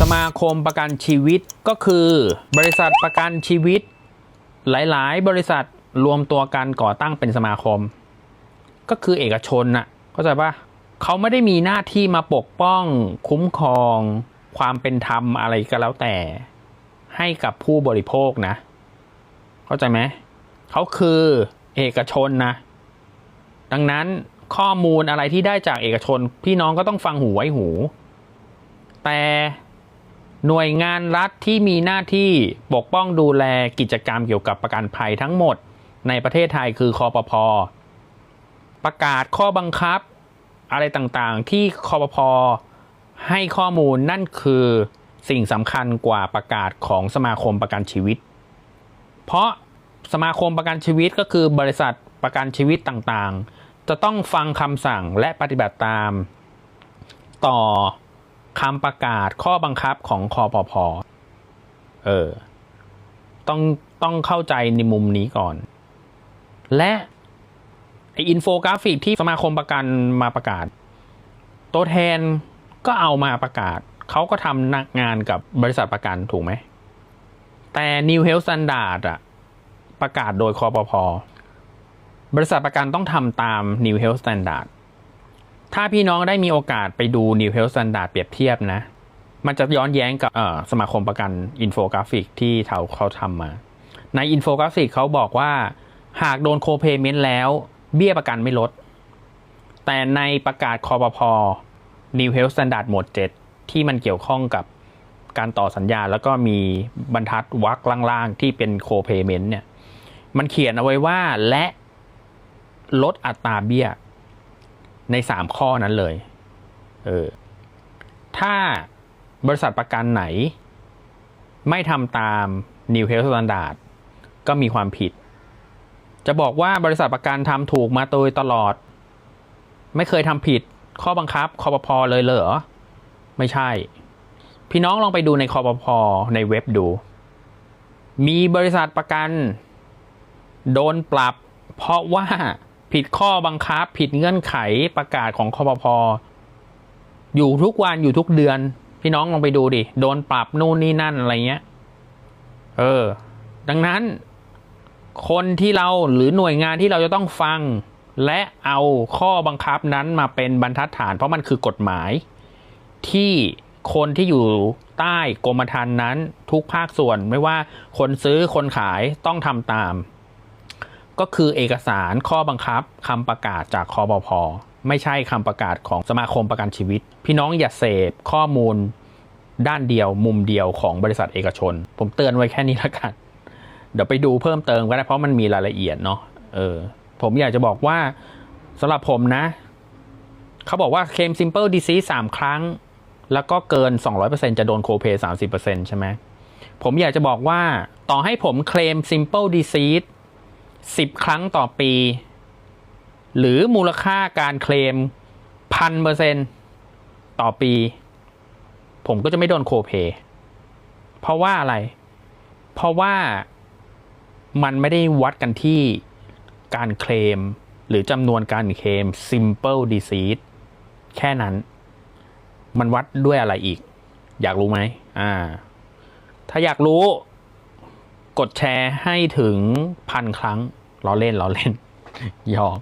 สมาคมประกันชีวิตก็คือบริษัทประกันชีวิต หลาย ๆ บริษัทรวมตัวกันก่อตั้งเป็นสมาคม ก็คือเอกชนน่ะเข้าใจปะเขาไม่ได้มีหน้าที่มาปกป้องคุ้มครอง ความเป็นธรรมอะไรก็แล้วแต่ ให้กับผู้บริโภคนะ เข้าใจไหมเขาคือเอกชนนะ ดังนั้นข้อมูลอะไรที่ได้จากเอกชน พี่น้องก็ต้องฟังหูไว้หู แต่ หน่วยงานรัฐที่มีหน้าที่ปกป้องดูแลกิจกรรมเกี่ยวกับประกันภัยทั้งหมด ในประเทศไทยคือคอปพอประกาศข้อบังคับ อะไรต่างๆ ที่คอปพอให้ข้อมูลนั่นคือสิ่งสำคัญกว่าประกาศของสมาคมประกันชีวิต เพราะสมาคมประกันชีวิตก็คือบริษัทประกันชีวิตต่างๆ จะต้องฟังคำสั่งและปฏิบัติตามต่อ คำประกาศข้อบังคับของคอปพอเออ ต้องต้องเข้าใจในมุมนี้ก่อน และไออินโฟกราฟิกที่สมาคมประกันมาประกาศ ตัวแทนก็เอามาประกาศ เขาก็ทำนักงานกับบริษัทประกันถูกไหม แต่ New Health Standard อะประกาศโดยคอปพอบริษัทประกันต้องทำตาม New Health Standard ถ้าพี่น้องได้มีโอกาสไปดู New Health Standard เปรียบเทียบนะ มันจะย้อนแย้งกับสมาคมประกันอินโฟกราฟิกที่เขาเขาทำมา ในอินโฟกราฟิกเขาบอกว่า หากโดนโคเพเมนต์แล้ว เบี้ยประกันไม่ลด แต่ในประกาศคอปพอ New Health Standard หมวด7 ที่มันเกี่ยวข้องกับการต่อสัญญา แล้วก็มีบรรทัดวรรคล่างๆ ที่เป็นโคเพเมนต์เนี่ย มันเขียนเอาไว้ว่าและลดอัตราเบี้ย ในสามข้อนั้นเลย เออ ถ้าบริษัทประกันไหน ไม่ทำตาม New Health Standard ก็มีความผิด จะบอกว่าบริษัทประกันทำถูกมาโดยตลอด ไม่เคยทำผิดข้อบังคับคอปพอเลยเหรอ ไม่ใช่ พี่น้องลองไปดูในคอปพอในเว็บดู มีบริษัทประกัน โดนปรับ เพราะว่า ผิดข้อบังคับ ผิดเงื่อนไขประกาศของคอปพออยู่ทุกวันอยู่ทุกเดือน พี่น้องลองไปดูดิ โดนปรับนู่นนี่นั่นอะไรเงี้ย เออ ดังนั้น คนที่เราหรือหน่วยงานที่เราจะต้องฟัง และเอาข้อบังคับนั้นมาเป็นบรรทัดฐาน เพราะมันคือกฎหมาย ที่คนที่อยู่ใต้กรมธรรม์นั้น ทุกภาคส่วนไม่ว่าคนซื้อคนขายต้องทำตาม ก็คือเอกสารข้อบังคับคำประกาศจากคอปพไม่ใช่คำประกาศของสมาคมประกันชีวิต พี่น้องอย่าเสพข้อมูลด้านเดียวมุมเดียวของบริษัทเอกชน ผมเตือนไว้แค่นี้ละกัน เดี๋ยวไปดูเพิ่มเติมก็ได้เพราะมันมีรายละเอียดเนาะเออผมอยากจะบอกว่าสำหรับผมนะ เขาบอกว่าเคลม simple disease สามครั้ง แล้วก็เกิน 200%จะโดนโคเ a y 30%ใช่ไหมผมอยากจะบอกว่าต่อให้ผมเคลม simple disease 10 ครั้งต่อปี หรือมูลค่าการเคลมพันเปอร์เซ็นต่อปี ผมก็จะไม่โดนโคเ a y เพราะว่าอะไร เพราะว่ามันไม่ได้วัดกันที่การเคลม หรือจำนวนการเคลม simple disease แค่นั้น มันวัดด้วยอะไรอีก อยากรู้ไหมอ่า ถ้าอยากรู้ กดแชร์ให้ถึงพันครั้งล้อเล่นล้อเล่นยอก